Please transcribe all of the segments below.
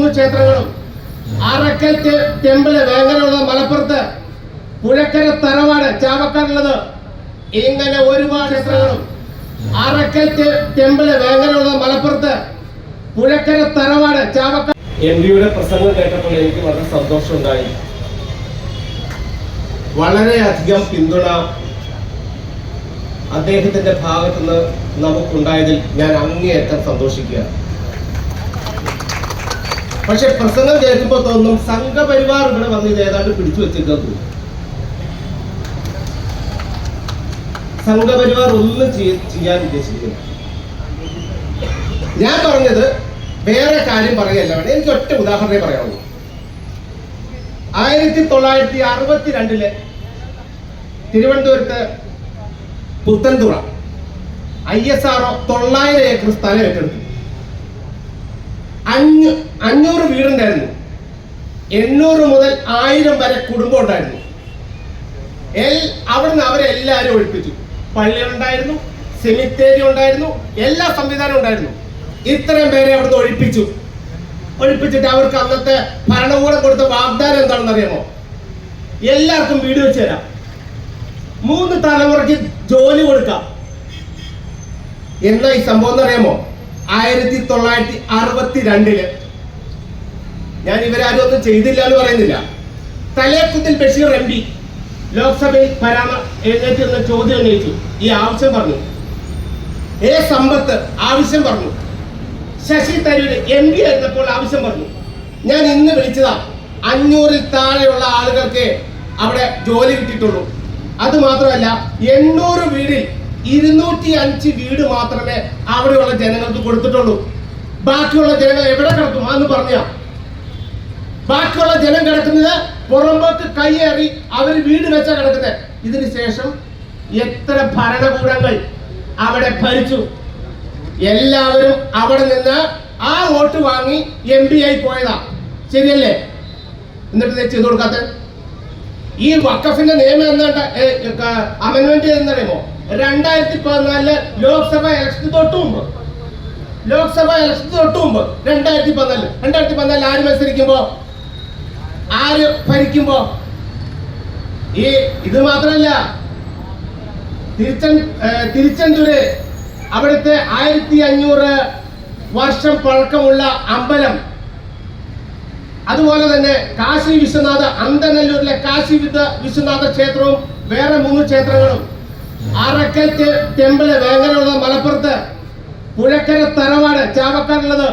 മൂന്ന് ക്ഷേത്രങ്ങളും അറക്കൽ ടെമ്പിൾ വേങ്ങനുള്ളത് മലപ്പുറത്ത് പുഴക്കര തറവാട് ചാവക്കാടുള്ളത് ഇങ്ങനെ ഒരുപാട് ക്ഷേത്രങ്ങളും അറക്കൽ ടെമ്പിൾ വേങ്ങനുള്ളത് മലപ്പുറത്ത് പുഴക്കര തറവാട് ചാവക്കാട് എം ഡിയുടെ പ്രസംഗം കേട്ടപ്പോൾ എനിക്ക് വളരെ സന്തോഷമുണ്ടായി. വളരെയധികം പിന്തുണ അദ്ദേഹത്തിന്റെ ഭാഗത്തുനിന്ന് നമുക്കുണ്ടായതിൽ ഞാൻ അങ്ങേയറ്റം സന്തോഷിക്കുക പക്ഷെ പ്രസംഗം കേൾക്കുമ്പോൾ തോന്നും സംഘപരിവാർ ഇവിടെ വന്ന് ഇത് ഏതാണ്ട് പിടിച്ചു വെച്ചിരിക്കുന്നു സംഘപരിവാർ ഒന്നും ചെയ്യാൻ ഉദ്ദേശിക്കുന്നു ഞാൻ പറഞ്ഞത് വേറെ കാര്യം പറയല്ല വേണം എനിക്ക് ഒറ്റ ഉദാഹരണമേ പറയാവുള്ളൂ ആയിരത്തി തൊള്ളായിരത്തി അറുപത്തി രണ്ടിൽ തിരുവനന്തപുരത്ത് പുത്തൻതുറ ഐ എസ് ആർ തൊള്ളായിരം ഏക്കർ സ്ഥലം ഏറ്റെടുത്തു. അഞ്ഞൂ അഞ്ഞൂറ് വീടുണ്ടായിരുന്നു. എണ്ണൂറ് മുതൽ ആയിരം വരെ കുടുംബം ഉണ്ടായിരുന്നു. എൽ അവിടുന്ന് അവരെല്ലാവരും ഒഴിപ്പിച്ചു. പള്ളി ഉണ്ടായിരുന്നു സെമിത്തേരി ഉണ്ടായിരുന്നു എല്ലാ സംവിധാനവും ഉണ്ടായിരുന്നു. ഇത്രയും പേരെ അവിടുന്ന് ഒഴിപ്പിച്ചു. ഒഴിപ്പിച്ചിട്ട് അവർക്ക് അന്നത്തെ ഭരണകൂടം കൊടുത്ത വാഗ്ദാനം എന്താണെന്ന് അറിയാമോ എല്ലാവർക്കും വീട് വെച്ച് തരാം. മൂന്ന് തലമുറയ്ക്ക് ജോലി കൊടുക്കാം. എന്നാ ഈ സംഭവം എന്നറിയാമോ ആയിരത്തി തൊള്ളായിരത്തി അറുപത്തി രണ്ടിൽ ഞാൻ ഇവരാരും ഒന്നും ചെയ്തില്ല എന്ന് പറയുന്നില്ല. തലേക്കുത്തിൽ ബഷീർ എം പി ലോക്സഭയിൽ പരാമ എഴുന്നേറ്റ് ചോദ്യം ഉന്നയിച്ചു. ഈ ആവശ്യം പറഞ്ഞു. ഏ സമ്പത്ത് ആവശ്യം പറഞ്ഞു. ശശി തരൂര് എം പി ആയിരുന്നപ്പോൾ ആവശ്യം പറഞ്ഞു. ഞാൻ ഇന്ന് വിളിച്ചതാ അഞ്ഞൂറിൽ താഴെയുള്ള ആളുകൾക്ക് അവിടെ ജോലി കിട്ടിയിട്ടുള്ളൂ. അത് മാത്രമല്ല എണ്ണൂറ് വീടിൽ ഇരുന്നൂറ്റി അഞ്ച് വീട് മാത്രമേ അവിടെയുള്ള ജനങ്ങൾക്ക് കൊടുത്തിട്ടുള്ളൂ. ബാക്കിയുള്ള ജനങ്ങൾ എവിടെ കിടക്കും? അന്ന് പറഞ്ഞ ബാക്കിയുള്ള ജനം കിടക്കുന്നത് പുറമ്പോക്ക് കൈയേറി അവർ വീട് വെച്ച കിടക്കുന്നത്. ഇതിനു ശേഷം എത്ര ഭരണകൂടങ്ങൾ അവിടെ ഭരിച്ചു. എല്ലാവരും അവിടെ നിന്ന് ആ വോട്ട് വാങ്ങി എം പി ആയി പോയതാ. ശരിയല്ലേ? എന്നിട്ട് ചെയ്തു കൊടുക്കാത്ത ഈ വക്കഫിന്റെ നിയമം എന്താ അമെന്റ്മെന്റ് എന്നറിയുമോ രണ്ടായിരത്തി പതിനാലിൽ ലോക്സഭ ഇലക്ഷൻ തൊട്ട് മുമ്പ്. ലോക്സഭ ഇലക്ഷൻ തൊട്ട് മുമ്പ്. രണ്ടായിരത്തി പതിനാല് രണ്ടായിരത്തി പതിനാലിൽ ആര് മത്സരിക്കുമ്പോ? ആര് ഭരിക്കുമ്പോ? ഈ ഇത് മാത്രമല്ല തിരുച്ചൻ തിരുച്ചെന്തൂര് അവിടുത്തെ ആയിരത്തി അഞ്ഞൂറ് വർഷം പഴക്കമുള്ള അമ്പലം. അതുപോലെ തന്നെ കാശി വിശ്വനാഥ അന്തനല്ലൂരിലെ കാശി വിശ്വനാഥ ക്ഷേത്രവും വേറെ മൂന്ന് ക്ഷേത്രങ്ങളും. അറക്കൽ ടെമ്പിൾ വേങ്ങരയുള്ള മലപ്പുറത്ത് പുഴക്കര തറവാട് ചാവക്കാടുള്ളത്.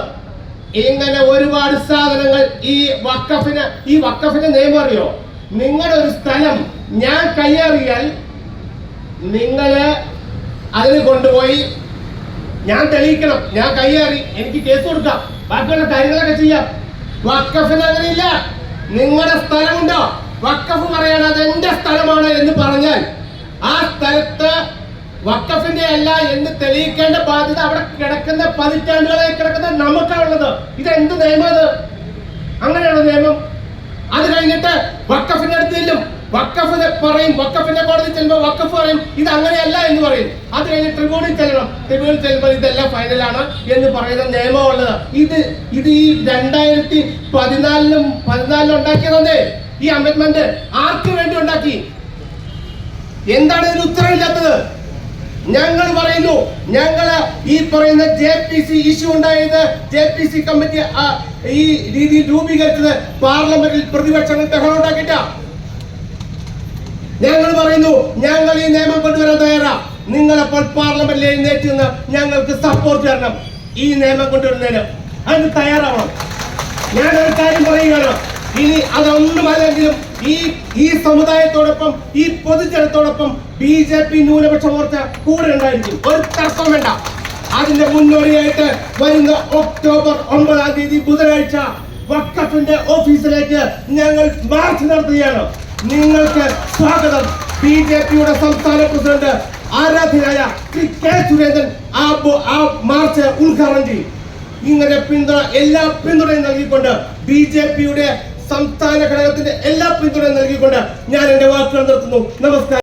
ഇങ്ങനെ ഒരുപാട് സാധനങ്ങൾ ഈ വക്കഫിന് ഈ വക്കഫിന്റെ നിയമം അറിയോ? നിങ്ങളുടെ ഒരു സ്ഥലം ഞാൻ കയ്യേറിയാൽ നിങ്ങൾ അതിന് കൊണ്ടുപോയി ഞാൻ തെളിയിക്കണം. ഞാൻ കയ്യേറി എനിക്ക് കേസ് കൊടുക്കാം. ബാക്കിയുള്ള കാര്യങ്ങളൊക്കെ ചെയ്യാം. വക്കഫിന് അങ്ങനെയില്ല. നിങ്ങളുടെ സ്ഥലമുണ്ടോ? വക്കഫ് പറയണത് എന്റെ സ്ഥലമാണ് എന്ന് വക്കഫിന്റെ അല്ല എന്ന് തെളിയിക്കേണ്ട ബാധ്യത അവിടെ കിടക്കുന്ന പതിറ്റാണ്ടുകളായി കിടക്കുന്ന നമുക്കാണുള്ളത്. ഇത് എന്ത് നിയമം അങ്ങനെയാണ് നിയമം? അത് കഴിഞ്ഞിട്ട് വക്കഫിന്റെ അടുത്ത് ചെല്ലും. വക്കഫ് പറയും. വക്കഫിന്റെ കോടതി ചെല്ലുമ്പോൾ വക്കഫ് പറയും ഇത് അങ്ങനെയല്ല എന്ന് പറയും. അത് കഴിഞ്ഞ് ട്രിബ്യൂണിൽ ചെല്ലണം. ട്രിബ്യൂണിൽ ചെല്ലുമ്പോൾ ഇതെല്ലാം ഫൈനലാണ് എന്ന് പറയുന്ന നിയമമുള്ളത്. ഇത് ഇത് ഈ രണ്ടായിരത്തി പതിനാലിലും പതിനാലിലും ഉണ്ടാക്കിയതേ ഈ അമെന്റ്മെന്റ് ആർക്ക് വേണ്ടി ഉണ്ടാക്കി? എന്താണ് ഇതിന് ഉത്തരവില്ലാത്തത്? ഞങ്ങൾ പറയുന്നു ഞങ്ങൾ ഈ പറയുന്ന ജെ പി സി ഇഷ്യൂ ഉണ്ടായത് ജെ പി സി കമ്മിറ്റി ഈ രീതിയിൽ രൂപീകരിച്ചത് പാർലമെന്റിൽ പ്രതിപക്ഷങ്ങൾ ബഹളം ഉണ്ടാക്കിട്ട ഞങ്ങൾ പറയുന്നു ഞങ്ങൾ ഈ നിയമം കൊണ്ടുവരാൻ തയ്യാറാ. നിങ്ങളപ്പോൾ പാർലമെന്റിൽ എഴുന്നേറ്റ് നിന്ന് ഞങ്ങൾക്ക് സപ്പോർട്ട് തരണം ഈ നിയമം കൊണ്ടുവരുന്നതിന്. അതിന് തയ്യാറാവണം. ഞാനൊരു കാര്യം പറയുകയാണ്. ഇനി അതൊന്നും അല്ലെങ്കിലും ഈ ഈ സമുദായത്തോടൊപ്പം ഈ പൊതുജനത്തോടൊപ്പം ബി ജെ പി ന്യൂനപക്ഷ മോർച്ച കൂടെ ഉണ്ടായിരിക്കും. ഒരു തർക്കം വേണ്ട. അതിന്റെ മുന്നോടിയായിട്ട് വരുന്ന ഒക്ടോബർ ഒമ്പതാം തീയതി ബുധനാഴ്ച വക്കഫിന്റെ ഓഫീസിലേക്ക് ഞങ്ങൾ മാർച്ച് നടത്തുകയാണ്. നിങ്ങൾക്ക് സ്വാഗതം. ബി ജെ പിയുടെ സംസ്ഥാന പ്രസിഡന്റ് ആരാധ്യനായ ശ്രീ കെ സുരേന്ദ്രൻ ആ മാർച്ച് ഉദ്ഘാടനം ചെയ്യും. ഇങ്ങനെ പിന്തുണ എല്ലാ പിന്തുണയും നൽകിക്കൊണ്ട് ബി ജെ പിയുടെ സംസ്ഥാന ഘടകത്തിന്റെ എല്ലാ പിന്തുണയും നൽകിക്കൊണ്ട് ഞാൻ എന്റെ വാക്കുകൾ നിർത്തുന്നു. നമസ്കാരം.